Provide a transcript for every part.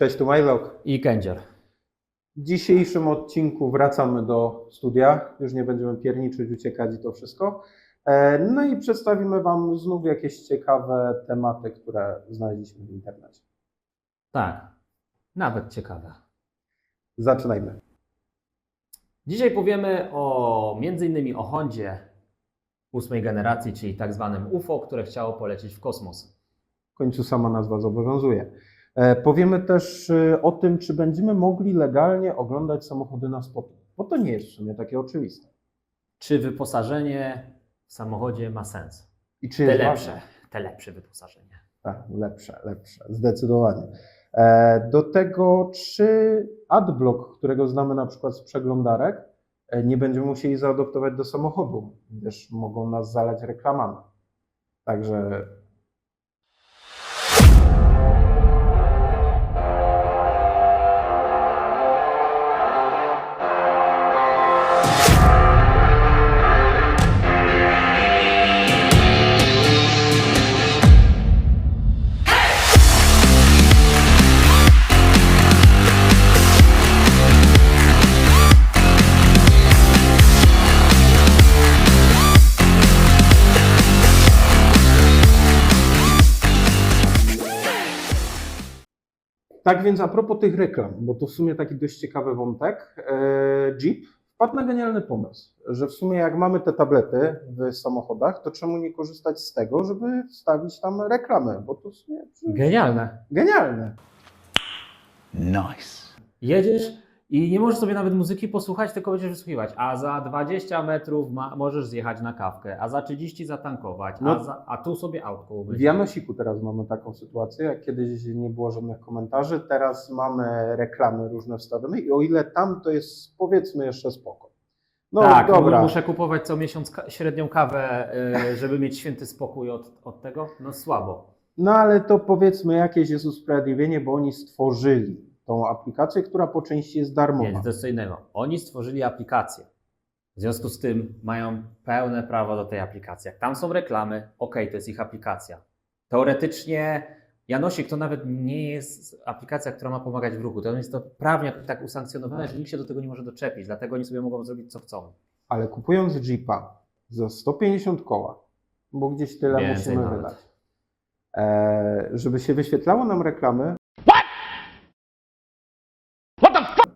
Cześć, tu Majlok. i kędzior. W dzisiejszym odcinku wracamy do studia. Już nie będziemy pierniczyć, uciekać i to wszystko. E, No i przedstawimy Wam znów jakieś ciekawe tematy, które znaleźliśmy w internecie. Tak, nawet ciekawe. Zaczynajmy. Dzisiaj powiemy o innymi o Hondzie ósmej generacji, czyli tak zwanym UFO, które chciało polecieć w kosmos. W końcu sama nazwa zobowiązuje. E, Powiemy też e, o tym, czy będziemy mogli legalnie oglądać samochody na spotu, bo to nie jest w sumie takie oczywiste. Czy wyposażenie w samochodzie ma sens? I czy Te lepsze, ważne? te lepsze wyposażenie. Tak, lepsze, lepsze, zdecydowanie. E, Do tego, czy adblock, którego znamy na przykład z przeglądarek, nie będziemy musieli zaadoptować do samochodu, gdyż mogą nas zalać reklamami. Także Tak więc a propos tych reklam, bo to w sumie taki dość ciekawy wątek, e, Jeep wpadł na genialny pomysł, że w sumie jak mamy te tablety w samochodach, to czemu nie korzystać z tego, żeby wstawić tam reklamy, bo to w sumie Genialne. genialne. Nice. Jedziesz i nie możesz sobie nawet muzyki posłuchać, tylko będziesz wysłuchiwać. A za 20 metrów ma, możesz zjechać na kawkę, a za 30 zatankować, a, No. za, a tu sobie autko W umyć. Janosiku teraz mamy taką sytuację, jak kiedyś nie było żadnych komentarzy, teraz mamy reklamy różne wstawione i o ile tam to jest powiedzmy jeszcze spoko. No tak, dobra, muszę kupować co miesiąc średnią kawę, y, żeby mieć święty spokój od, od tego. No słabo. no ale to powiedzmy jakieś jest usprawiedliwienie, bo oni stworzyli tą aplikację, która po części jest darmowa. To jest co innego. Oni stworzyli aplikację. W związku z tym mają pełne prawo do tej aplikacji. Jak tam są reklamy, ok, to jest ich aplikacja. Teoretycznie Janosik to nawet nie jest aplikacja, która ma pomagać w ruchu. To jest to prawnie tak usankcjonowane, że nikt się do tego nie może doczepić. Dlatego oni sobie mogą zrobić co chcą. Ale kupując Jeepa za 150 koła, bo gdzieś tyle Więcej musimy nawet. wydać, e, żeby się wyświetlało nam reklamy,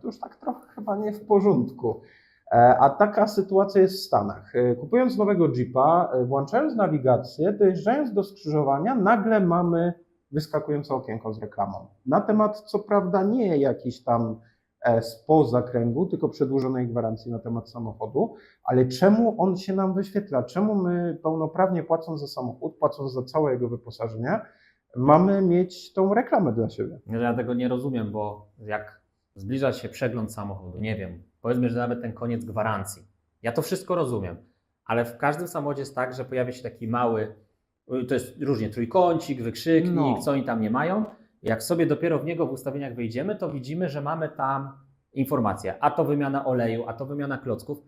to już tak trochę chyba nie w porządku. E, A taka sytuacja jest w Stanach. E, Kupując nowego Jeepa, e, włączając nawigację, dojeżdżając do skrzyżowania, nagle mamy wyskakujące okienko z reklamą. Na temat, co prawda, nie jakiś tam spoza kręgu, tylko przedłużonej gwarancji na temat samochodu, ale czemu on się nam wyświetla? Czemu my pełnoprawnie płacąc za samochód, płacąc za całe jego wyposażenie, mamy mieć tą reklamę dla siebie? Ja tego nie rozumiem, bo jak zbliża się przegląd samochodu, nie wiem, powiedzmy, że nawet ten koniec gwarancji. Ja to wszystko rozumiem, ale w każdym samochodzie jest tak, że pojawia się taki mały, to jest różnie trójkącik, wykrzyknik, No. co oni tam nie mają. Jak sobie dopiero w niego w ustawieniach wejdziemy, to widzimy, że mamy tam informacje, a to wymiana oleju, a to wymiana klocków.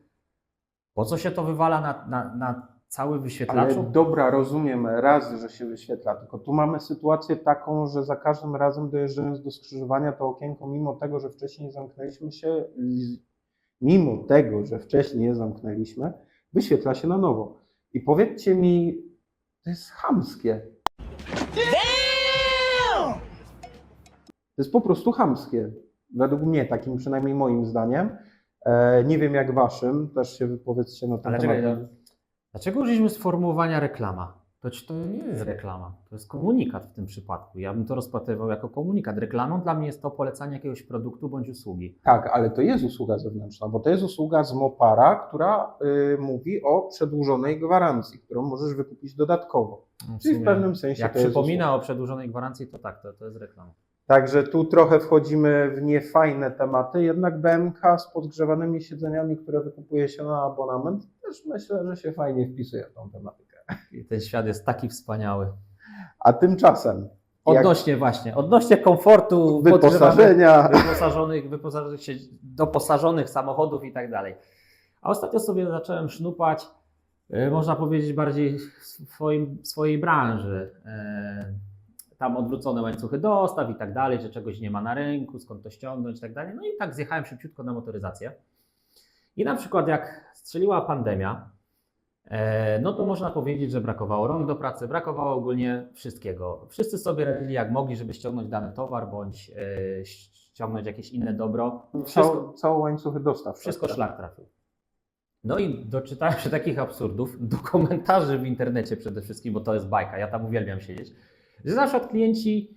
Po co się to wywala na, na, na cały Ale wyświetlaczu? dobra, rozumiem raz, że się wyświetla, tylko tu mamy sytuację taką, że za każdym razem dojeżdżając do skrzyżowania, to okienko, mimo tego, że wcześniej zamknęliśmy się, mimo tego, że wcześniej je zamknęliśmy, wyświetla się na nowo. I powiedzcie mi, to jest chamskie. To jest po prostu chamskie. Według mnie, takim przynajmniej moim zdaniem. E, nie wiem jak waszym, też się wypowiedzcie na ten Ale temat. czekaj, dlaczego użyliśmy sformułowania reklama? To, to nie jest reklama, to jest komunikat w tym przypadku. Ja bym to rozpatrywał jako komunikat. Reklamą dla mnie jest to polecanie jakiegoś produktu bądź usługi. Tak, ale to jest usługa zewnętrzna, bo to jest usługa z Mopara, która y, mówi o przedłużonej gwarancji, którą możesz wykupić dodatkowo. No, w Czyli w pewnym sensie Jak to jest przypomina usługa. o przedłużonej gwarancji, to tak, to, to jest reklama. Także tu trochę wchodzimy w niefajne tematy, jednak BMK z podgrzewanymi siedzeniami, które wykupuje się na abonament, też myślę, że się fajnie wpisuje w tą tematykę. I ten świat jest taki wspaniały. A tymczasem jak Odnośnie właśnie, odnośnie komfortu wyposażenia, wyposażonych, wyposażonych, się- doposażonych samochodów i tak dalej. A ostatnio sobie zacząłem sznupać, e, można powiedzieć bardziej w swoim, swojej branży, e, tam odwrócone łańcuchy dostaw i tak dalej, że czegoś nie ma na rynku, skąd to ściągnąć i tak dalej. No i tak zjechałem szybciutko na motoryzację. I na przykład jak strzeliła pandemia, e, no to można powiedzieć, że brakowało rąk do pracy, brakowało ogólnie wszystkiego. Wszyscy sobie radzili jak mogli, żeby ściągnąć dany towar bądź e, ściągnąć jakieś inne dobro. Wszystko, Cał, całe łańcuchy dostaw. wszystko tak? szlak trafił. No i doczytałem się takich absurdów, do komentarzy w internecie przede wszystkim, bo to jest bajka, ja tam uwielbiam siedzieć, że na przykład klienci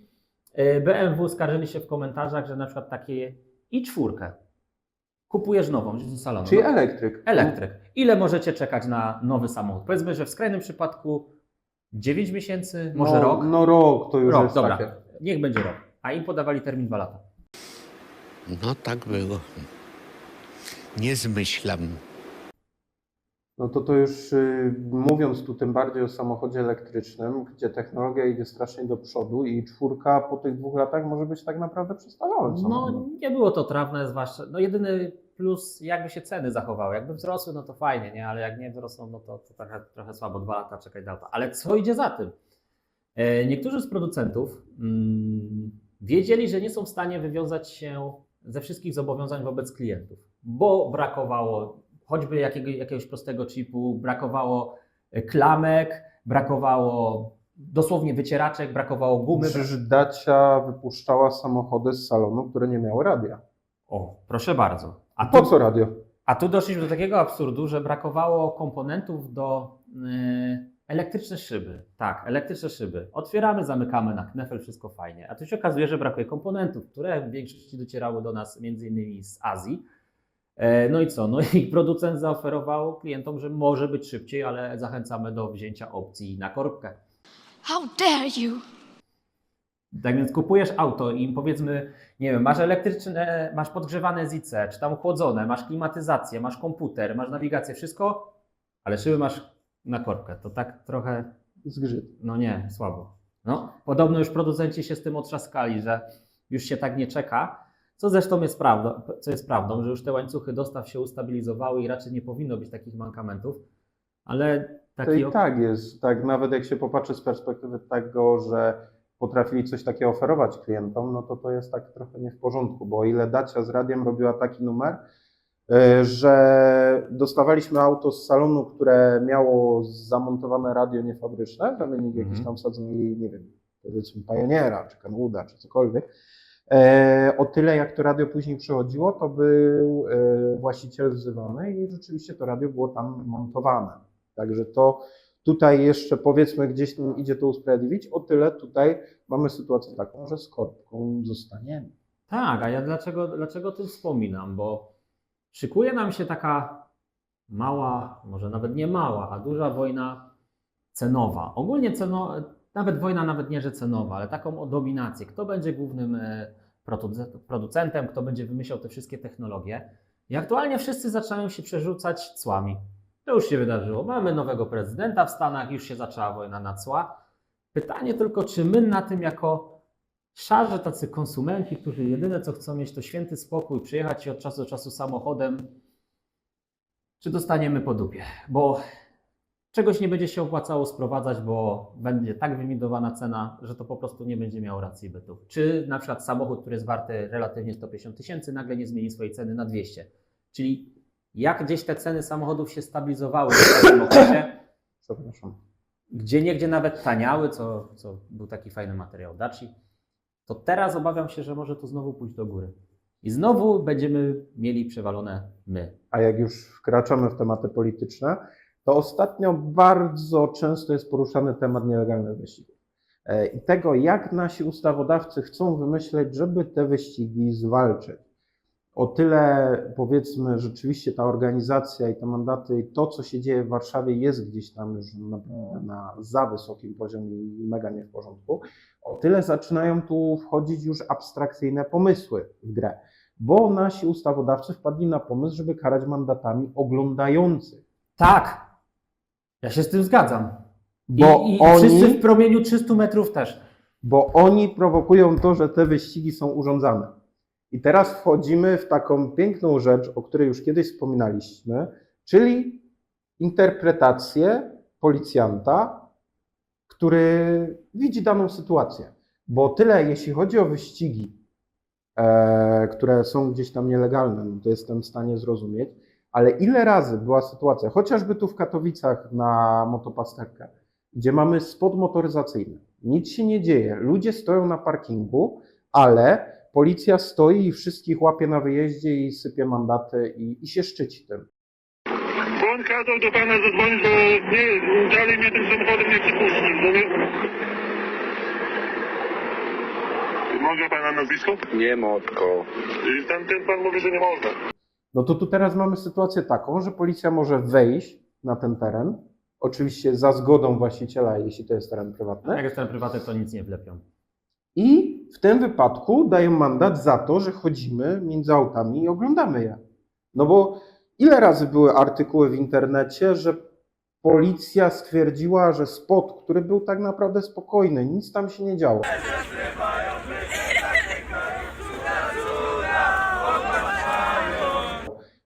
e, BMW skarżyli się w komentarzach, że na przykład takie i czwórkę kupujesz nową z salonu. Czyli no, elektryk. elektryk. Ile możecie czekać na nowy samochód? Powiedzmy, że w skrajnym przypadku 9 miesięcy, może no, rok. No rok to już rok, jest dobra, takie. niech będzie rok. A im podawali termin 2 lata. No tak było. Nie zmyślam. No to to już y, mówiąc tu tym bardziej o samochodzie elektrycznym, gdzie technologia idzie strasznie do przodu i czwórka po tych dwóch latach może być tak naprawdę przestawałem No nie było to trawne, zwłaszcza, no jedyny plus jakby się ceny zachowały, jakby wzrosły, no to fajnie, nie, ale jak nie wzrosną, no to, to trochę, trochę słabo, dwa lata czekać na. Ale co idzie za tym? E, Niektórzy z producentów mm, wiedzieli, że nie są w stanie wywiązać się ze wszystkich zobowiązań wobec klientów, bo brakowało choćby jakiego, jakiegoś prostego chipu, brakowało e, klamek, brakowało dosłownie wycieraczek, brakowało gumy. Przecież Dacia wypuszczała samochody z salonu, które nie miały radia. O, proszę bardzo. A Po tu, co radio? a tu doszliśmy do takiego absurdu, że brakowało komponentów do yy, elektryczne szyby. Tak, elektryczne szyby. Otwieramy, zamykamy na knefel, wszystko fajnie. A tu się okazuje, że brakuje komponentów, które w większości docierały do nas między innymi z Azji. E, No i co? No i producent zaoferował klientom, że może być szybciej, ale zachęcamy do wzięcia opcji na korbkę. How dare you! Tak więc kupujesz auto i powiedzmy, nie wiem, masz elektryczne, masz podgrzewane zice, czy tam chłodzone, masz klimatyzację, masz komputer, masz nawigację, wszystko, ale szyby masz na korbkę. To tak trochę, Zgrzyt. no nie, słabo. No, podobno już producenci się z tym otrzaskali, że już się tak nie czeka, co zresztą jest prawdą, co jest prawdą, że już te łańcuchy dostaw się ustabilizowały i raczej nie powinno być takich mankamentów, ale To taki i tak jest. Tak, nawet jak się popatrzy z perspektywy tego, że potrafili coś takiego oferować klientom, no to to jest tak trochę nie w porządku, bo o ile Dacia z radiem robiła taki numer, y, że dostawaliśmy auto z salonu, które miało zamontowane radio niefabryczne, zamiennik jakiś Mhm. tam wsadzony, nie wiem, powiedzmy Pioneera, czy Kenwooda, czy cokolwiek, E, O tyle jak to radio później przychodziło, to był e, właściciel wzywany i rzeczywiście to radio było tam montowane. Także to tutaj jeszcze powiedzmy gdzieś tam idzie to usprawiedliwić. O tyle tutaj mamy sytuację taką, że z korbką zostaniemy. Tak, a ja dlaczego, dlaczego o tym wspominam? Bo szykuje nam się taka mała, może nawet nie mała, a duża wojna cenowa. Ogólnie ceno, nawet wojna nawet nie, że cenowa, ale taką o dominację. Kto będzie głównym e, produce- producentem, kto będzie wymyślał te wszystkie technologie. I aktualnie wszyscy zaczynają się przerzucać cłami. To już się wydarzyło. Mamy nowego prezydenta w Stanach, już się zaczęła wojna na cła. Pytanie tylko, czy my na tym jako szarze tacy konsumenci, którzy jedyne co chcą mieć to święty spokój, przyjechać się od czasu do czasu samochodem, czy dostaniemy po dupie? Bo czegoś nie będzie się opłacało sprowadzać, bo będzie tak wymitowana cena, że to po prostu nie będzie miało racji bytu. Czy na przykład samochód, który jest warty relatywnie 150 tysięcy, nagle nie zmieni swojej ceny na 200. Czyli jak gdzieś te ceny samochodów się stabilizowały w tym okresie, Przepraszam. gdzie niegdzie nawet taniały, co, co był taki fajny materiał Daci, to teraz obawiam się, że może to znowu pójść do góry. I znowu będziemy mieli przewalone my. A jak już wkraczamy w tematy polityczne, to ostatnio bardzo często jest poruszany temat nielegalnych wyścigów. E, I tego, jak nasi ustawodawcy chcą wymyśleć, żeby te wyścigi zwalczyć. O tyle, powiedzmy, rzeczywiście ta organizacja i te mandaty, i to, co się dzieje w Warszawie, jest gdzieś tam już na, na za wysokim poziomie i mega nie w porządku. O tyle zaczynają tu wchodzić już abstrakcyjne pomysły w grę bo nasi ustawodawcy wpadli na pomysł, żeby karać mandatami oglądających. Tak, ja się z tym zgadzam. I, Bo i oni- wszyscy w promieniu 300 metrów też. Bo oni prowokują to, że te wyścigi są urządzane. I teraz wchodzimy w taką piękną rzecz, o której już kiedyś wspominaliśmy, czyli interpretację policjanta, który widzi daną sytuację. Bo tyle, jeśli chodzi o wyścigi, e, które są gdzieś tam nielegalne, no to jestem w stanie zrozumieć, ale ile razy była sytuacja, chociażby tu w Katowicach na motopasterkę, gdzie mamy spot motoryzacyjny, nic się nie dzieje, ludzie stoją na parkingu, ale policja stoi i wszystkich łapie na wyjeździe i sypie mandaty i, i się szczyci tym. On kazał do pana zadzwonić, bo nie, dalej mnie tym samochodem nie przepuści. Bo nie... Mogę pana nazwisko? Nie, Motko. Y, Ten, ten pan mówi, że nie można. No to tu teraz mamy sytuację taką, że policja może wejść na ten teren, oczywiście za zgodą właściciela, jeśli to jest teren prywatny, Jak jest ten prywatny, to nic nie wlepią. i w tym wypadku dają mandat za to, że chodzimy między autami i oglądamy je. No bo ile razy były artykuły w internecie, że policja stwierdziła, że spot, który był tak naprawdę spokojny, nic tam się nie działo.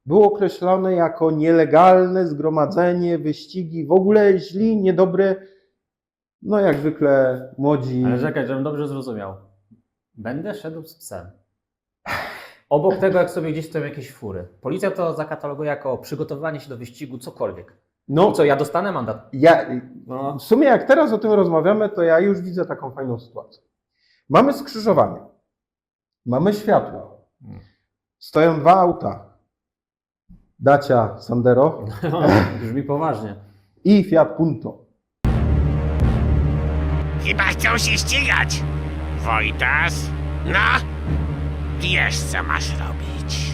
Był określony jako nielegalne zgromadzenie, wyścigi, w ogóle źli, niedobry. No jak zwykle młodzi. Ale czekaj, żebym dobrze zrozumiał. Będę szedł z psem. Obok tego, jak sobie gdzieś stoją jakieś fury. Policja to zakataloguje jako przygotowywanie się do wyścigu, cokolwiek. No I co, ja dostanę mandat? Ja, No. w sumie jak teraz o tym rozmawiamy, to ja już widzę taką fajną sytuację. Mamy skrzyżowanie, mamy światło, stoją dwa auta, Dacia Sandero Brzmi poważnie. i Fiat Punto. Chyba chcą się ścigać. Wojtas? No? Wiesz, co masz robić.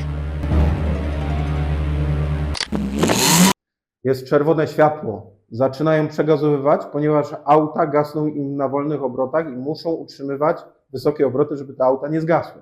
Jest czerwone światło, zaczynają przegazowywać, ponieważ auta gasną im na wolnych obrotach i muszą utrzymywać wysokie obroty, żeby te auta nie zgasły.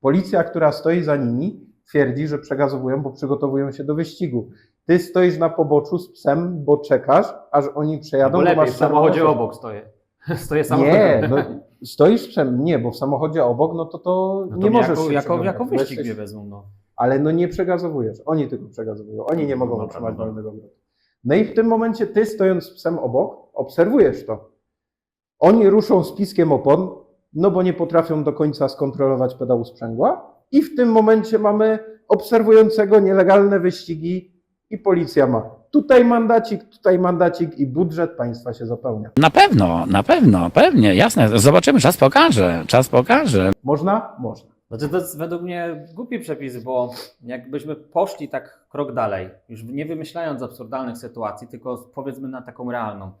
Policja, która stoi za nimi, twierdzi, że przegazowują, bo przygotowują się do wyścigu. Ty stoisz na poboczu z psem, bo czekasz, aż oni przejadą. Bo lepiej, masz w samochodzie czerwone obok stoję. Stoję samochodem. Nie, no, stoisz z psem, nie, bo w samochodzie obok, no to to No to nie możesz jako, jako, jako wyścig mnie wezmą. No. ale no nie przegazowujesz. Oni tylko przegazowują. Oni nie mogą utrzymać dobra. wolnego obrotu. No i w tym momencie ty stojąc z psem obok, obserwujesz to. Oni ruszą z piskiem opon, no bo nie potrafią do końca skontrolować pedału sprzęgła i w tym momencie mamy obserwującego nielegalne wyścigi i policja ma tutaj mandacik, tutaj mandacik i budżet państwa się zapełnia. Na pewno, na pewno, pewnie, jasne. Zobaczymy, czas pokaże, czas pokaże. Można? Można. Znaczy to jest według mnie głupi przepis, bo jakbyśmy poszli tak krok dalej, już nie wymyślając absurdalnych sytuacji, tylko powiedzmy na taką realną.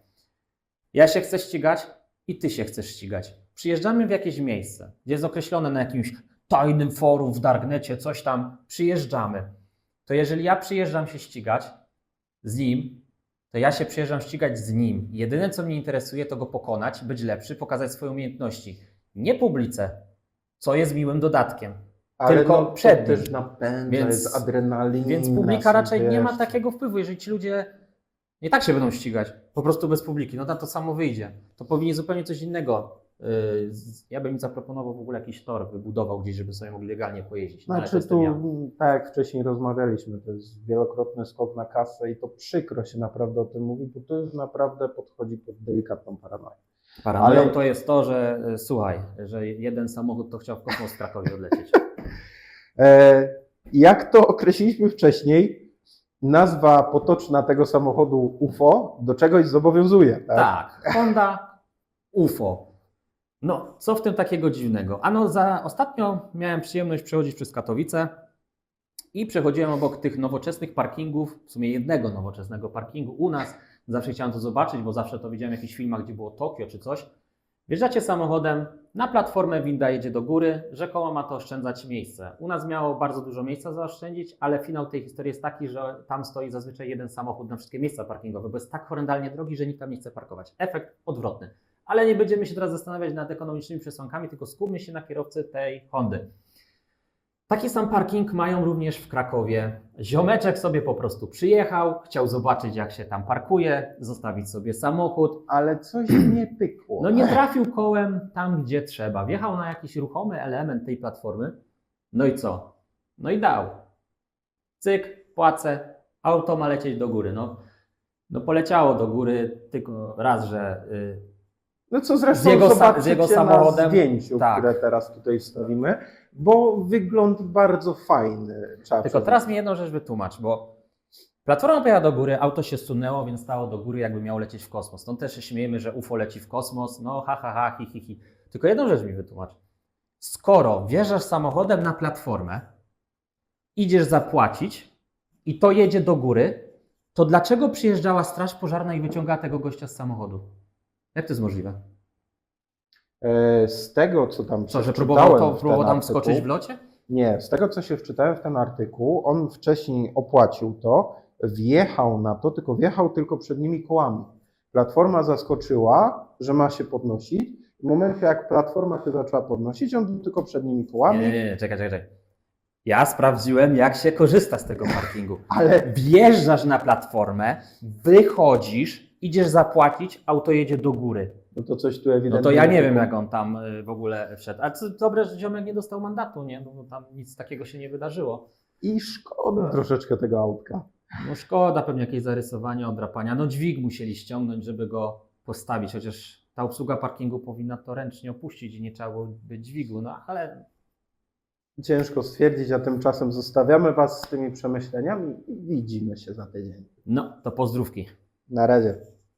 Ja się chcę ścigać i ty się chcesz ścigać. Przyjeżdżamy w jakieś miejsce, gdzie jest określone na jakimś tajnym forum w Darknecie, coś tam, przyjeżdżamy. To jeżeli ja przyjeżdżam się ścigać z nim, to ja się przyjeżdżam ścigać z nim. Jedyne, co mnie interesuje, to go pokonać, być lepszy, pokazać swoje umiejętności. Nie publice, co jest miłym dodatkiem. Tylko no, przed też nim. napędza, Więc- jest adrenalina. Więc publika raczej nie ma wiesz. takiego wpływu. Jeżeli ci ludzie nie tak się będą ścigać, po prostu bez publiki, no na to samo wyjdzie. To powinni zupełnie coś innego. Z- Ja bym im zaproponował w ogóle jakiś tor, wybudował gdzieś, żeby sobie mogli legalnie pojeździć. No, Znaczy tu, ja. tak jak wcześniej rozmawialiśmy, to jest wielokrotny skok na kasę i to przykro się naprawdę o tym mówi, bo to już naprawdę podchodzi pod delikatną paranoję. Paranoją ale- to jest to, że yy, słuchaj, że jeden samochód to chciał w kosmos w Krakowie odlecieć. E, jak to określiliśmy wcześniej, nazwa potoczna tego samochodu UFO do czegoś zobowiązuje. Tak? Tak, Honda UFO. No, co w tym takiego dziwnego? Ano, za ostatnio miałem przyjemność przechodzić przez Katowice i przechodziłem obok tych nowoczesnych parkingów, w sumie jednego nowoczesnego parkingu u nas. Zawsze chciałem to zobaczyć, bo zawsze to widziałem w jakichś filmach, gdzie było Tokio czy coś. Wjeżdżacie samochodem, na platformę winda jedzie do góry, rzekomo ma to oszczędzać miejsce. U nas miało bardzo dużo miejsca zaoszczędzić, ale finał tej historii jest taki, że tam stoi zazwyczaj jeden samochód na wszystkie miejsca parkingowe, bo jest tak horrendalnie drogi, że nikt tam nie chce parkować. Efekt odwrotny. Ale nie będziemy się teraz zastanawiać nad ekonomicznymi przesłankami, tylko skupmy się na kierowcy tej Hondy. Taki sam parking mają również w Krakowie. Ziomeczek sobie po prostu przyjechał, chciał zobaczyć jak się tam parkuje, zostawić sobie samochód. Ale coś nie pykło. No nie trafił kołem tam, gdzie trzeba. Wjechał na jakiś ruchomy element tej platformy. No i co? No i dał. Cyk, płacę, auto ma lecieć do góry. No, no poleciało do góry tylko raz, że y, No co zresztą Z jego zobaczycie z jego na samochodem, zdjęciu, tak. które teraz tutaj wstawimy, bo wygląd bardzo fajny. Trzeba Tylko teraz mi jedną rzecz wytłumacz, bo platforma pojechała do góry, auto się sunęło, więc stało do góry, jakby miało lecieć w kosmos. Stąd też się śmiejemy, że UFO leci w kosmos, no ha, ha, ha, hi, hi, hi. Tylko jedną rzecz mi wytłumacz. Skoro wjeżdżasz samochodem na platformę, idziesz zapłacić i to jedzie do góry, to dlaczego przyjeżdżała straż pożarna i wyciągała tego gościa z samochodu? Jak to jest możliwe? E, Z tego, co tam Co, że próbował, to, próbował tam artykuł- skoczyć w locie? Nie, z tego, co się wczytałem w ten artykuł, on wcześniej opłacił to, wjechał na to, tylko wjechał tylko przednimi kołami. Platforma zaskoczyła, że ma się podnosić. W momencie, jak platforma się zaczęła podnosić, on był tylko przednimi kołami, Nie, nie, nie, czekaj, czekaj. czekaj. Ja sprawdziłem, jak się korzysta z tego parkingu. ale Wjeżdżasz na platformę, wychodzisz, idziesz zapłacić, auto jedzie do góry. no to coś tu ewidentnie... No to ja nie wiem, jak on tam y, w ogóle wszedł. A co dobre, że ziomek nie dostał mandatu, nie? No bo tam nic takiego się nie wydarzyło. I szkoda troszeczkę tego autka. No szkoda, pewnie jakieś zarysowanie, odrapania. No dźwig musieli ściągnąć, żeby go postawić, chociaż ta obsługa parkingu powinna to ręcznie opuścić i nie trzeba było być dźwigu, no ale Ciężko stwierdzić, a tymczasem zostawiamy Was z tymi przemyśleniami i widzimy się za tydzień. no to pozdrówki. Na razie.